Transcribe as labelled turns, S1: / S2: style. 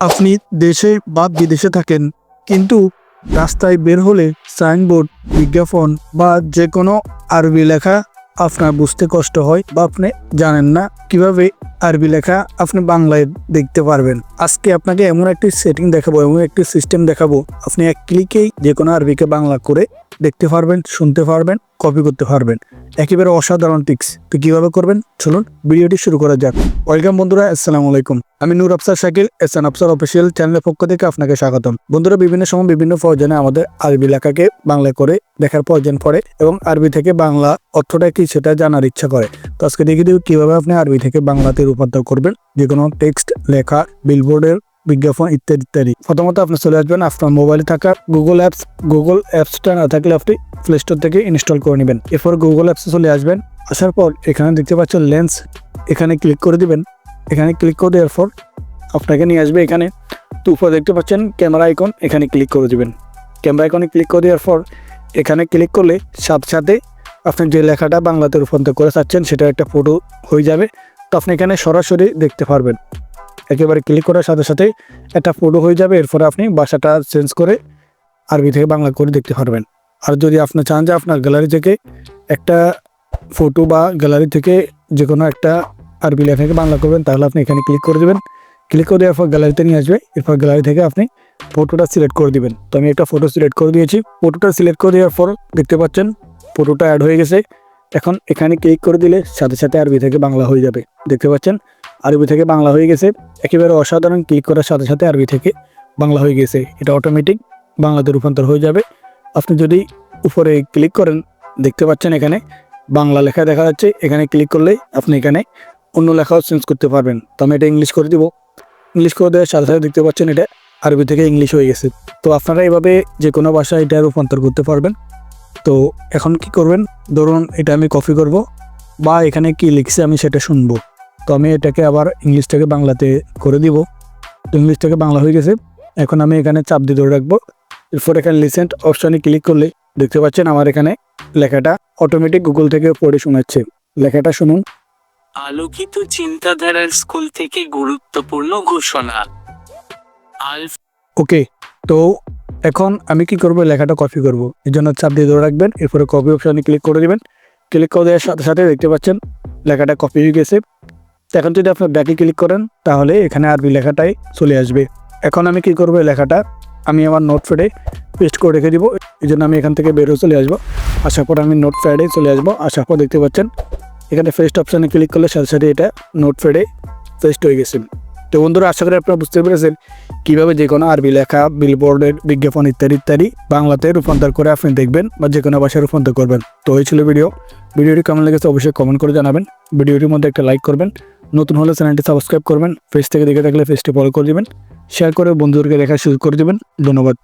S1: আপনি দেশে বা বিদেশে থাকেন, কিন্তু রাস্তায় বের হলে সাইনবোর্ড, বিজ্ঞাপন বা যে কোনো আরবি লেখা আপনার বুঝতে কষ্ট হয় বা আপনি জানেন না কীভাবে আরবি লেখা আপনি বাংলায় দেখতে পারবেন। আজকে আপনাকে এমন একটি সেটিং দেখাবো এমন একটি সিস্টেম দেখাবো। আপনি এক ক্লিকেই যে কোনো আরবিকে বাংলা করে দেখতে পারবেন, শুনতে পারবেন কপি করতে পারবেন। একেবারে অসাধারণ টিক্স তো কীভাবে করবেন? চলুন ভিডিওটি শুরু করা যাক। ওয়েলকাম বন্ধুরা, আসসালামু আলাইকুম। আমি Noor Afsar Shakil, S N Afsar official চ্যানেলের পক্ষ থেকে আপনাকে স্বাগতম। বন্ধুরা, বিভিন্ন সময় বিভিন্ন প্রয়োজনে আমাদের আরবি লেখাকে বাংলা করে দেখার প্রয়োজন পড়ে এবং আরবি থেকে বাংলা অর্থটা কি সেটা জানার ইচ্ছা করে। তো আজকে দেখে দিব কীভাবে আপনি আরবি থেকে বাংলাতে রূপান্তর করবেন। যে কোনো টেক্সট লেখা বিলবোর্ডের বিজ্ঞাপন ইত্যাদি ইত্যাদি। প্রথমত আপনি চলে আসবেন আপনার মোবাইলে থাকা গুগল অ্যাপস গুগল অ্যাপসটা না থাকলে আপনি প্লে স্টোর থেকে ইনস্টল করে নেবেন। এরপর গুগল অ্যাপসে চলে আসবেন। আসার পর এখানে দেখতে পাচ্ছেন লেন্স এখানে ক্লিক করে দিবেন। এখানে ক্লিক করে দেওয়ার পর আপনাকে নিয়ে আসবে এখানে। তো উপরে দেখতে পাচ্ছেন ক্যামেরা আইকন এখানে ক্লিক করে দিবেন। ক্যামেরা আইকনে ক্লিক করে দেওয়ার পর এখানে ক্লিক করলে সাথে সাথে আপনি যে লেখাটা বাংলাতে রূপান্তর করে চাচ্ছেন সেটা একটা ফটো হয়ে যাবে। তো আপনি এখানে সরাসরি দেখতে পারবেন। একেবারে ক্লিক করার সাথে সাথে একটা ফটো হয়ে যাবে। এরপরে আপনি বাসাটা চেঞ্জ করে আরবি থেকে বাংলা করে দেখতে পারবেন। আর যদি আপনি চান যে আপনার গ্যালারি থেকে একটা ফটো বা গ্যালারি থেকে যে কোনো একটা আরবি লেখাকে বাংলা করবেন, তাহলে আপনি এখানে ক্লিক করে দেবেন। ক্লিক করে দেওয়ার পর গ্যালারিতে নিয়ে আসবে। এরপর গ্যালারি থেকে আপনি ফটোটা সিলেক্ট করে দিবেন। তো আমি একটা ফটো সিলেক্ট করে দিয়েছি। ফটোটা সিলেক্ট করে দেওয়ার পর দেখতে পাচ্ছেন ফটোটা অ্যাড হয়ে গেছে। এখন এখানে ক্লিক করে দিলে সাথে সাথে আরবি থেকে বাংলা হয়ে যাবে। দেখতে পাচ্ছেন? আরবি থেকে বাংলা হয়ে গেছে। একেবারে অসাধারণ ক্লিক করার সাথে সাথে আরবি থেকে বাংলা হয়ে গেছে। এটা অটোমেটিক বাংলাতে রূপান্তর হয়ে যাবে। আপনি যদি উপরে ক্লিক করেন, দেখতে পাচ্ছেন এখানে বাংলা লেখা দেখা যাচ্ছে। এখানে ক্লিক করলে আপনি এখানে অন্য লেখাও চেঞ্জ করতে পারবেন। তো আমি এটা ইংলিশ করে দিব। ইংলিশ করে দেওয়ার সাথে সাথে দেখতে পাচ্ছেন এটা আরবি থেকে ইংলিশ হয়ে গেছে। তো আপনারা এভাবে যে কোনো ভাষায় এটা রূপান্তর করতে পারবেন। তো এখন কি করবেন? ধরুন এটা আমি কপি করব বা এখানে কি লিখছে আমি সেটা শুনব। তো আমি এটাকে আবার ইংলিশটাকে বাংলাতে করে দিব। তো ইংলিশটাকে বাংলা হয়ে গেছে। এখন আমি এখানে চাপ দিয়ে ধরে রাখব। এরপর এখানে লিসেন্ট অপশানে ক্লিক করলে দেখতে পাচ্ছেন আমার এখানে লেখাটা অটোমেটিক গুগল থেকে পড়ে শোনাচ্ছে। লেখাটা শুনুন।
S2: আলোকিত চিন্তাধারার স্কুল থেকে গুরুত্বপূর্ণ ঘোষণা। আলফ
S1: ওকে তো এখন আমি কি করব? লেখাটা কপি করব। এই জন্য চাপ দিয়ে ধরে রাখবেন। এরপরে কপি অপশানে ক্লিক করে দিবেন। ক্লিক করে দেওয়ার সাথে সাথে দেখতে পাচ্ছেন লেখাটা কপি হয়ে গেছে। এখন যদি আপনার ব্যাকে ক্লিক করেন, তাহলে এখানে আরবি লেখাটাই চলে আসবে। এখন আমি কি করব লেখাটা? আমি আমার নোট প্যাডে পেস্ট করে রেখে দিব। এই জন্য আমি এখান থেকে বেরো চলে আসব। আসার পর আমি নোট প্যাডে চলে আসব। আসার পর দেখতে পাচ্ছেন, এখানে ফেস্ট অপশানে ক্লিক করলে সাথে সাথে এটা নোট প্যাডে পেস্ট হয়ে গেছে। তো বন্ধুরা, আশা করি আপনারা বুঝতে পেরেছেন কীভাবে যে কোনো আরবি লেখা বিলবোর্ডের বিজ্ঞাপন ইত্যাদি ইত্যাদি বাংলাতে রূপান্তর করে আপনি দেখবেন বা যে কোনো ভাষায় রূপান্তর করবেন। তো এই ছিল ভিডিও ভিডিওটি কেমন লেগেছে অবশ্যই কমেন্ট করে জানাবেন। ভিডিওটির মধ্যে একটা লাইক করবেন। নতুন হলে চ্যানেলটি সাবস্ক্রাইব করবেন ফেস থেকে দেখে থাকলে ফেসটি ফলো করে দেবেন শেয়ার করে বন্ধুদেরকে দেখা শুরু করে দেবেন। ধন্যবাদ।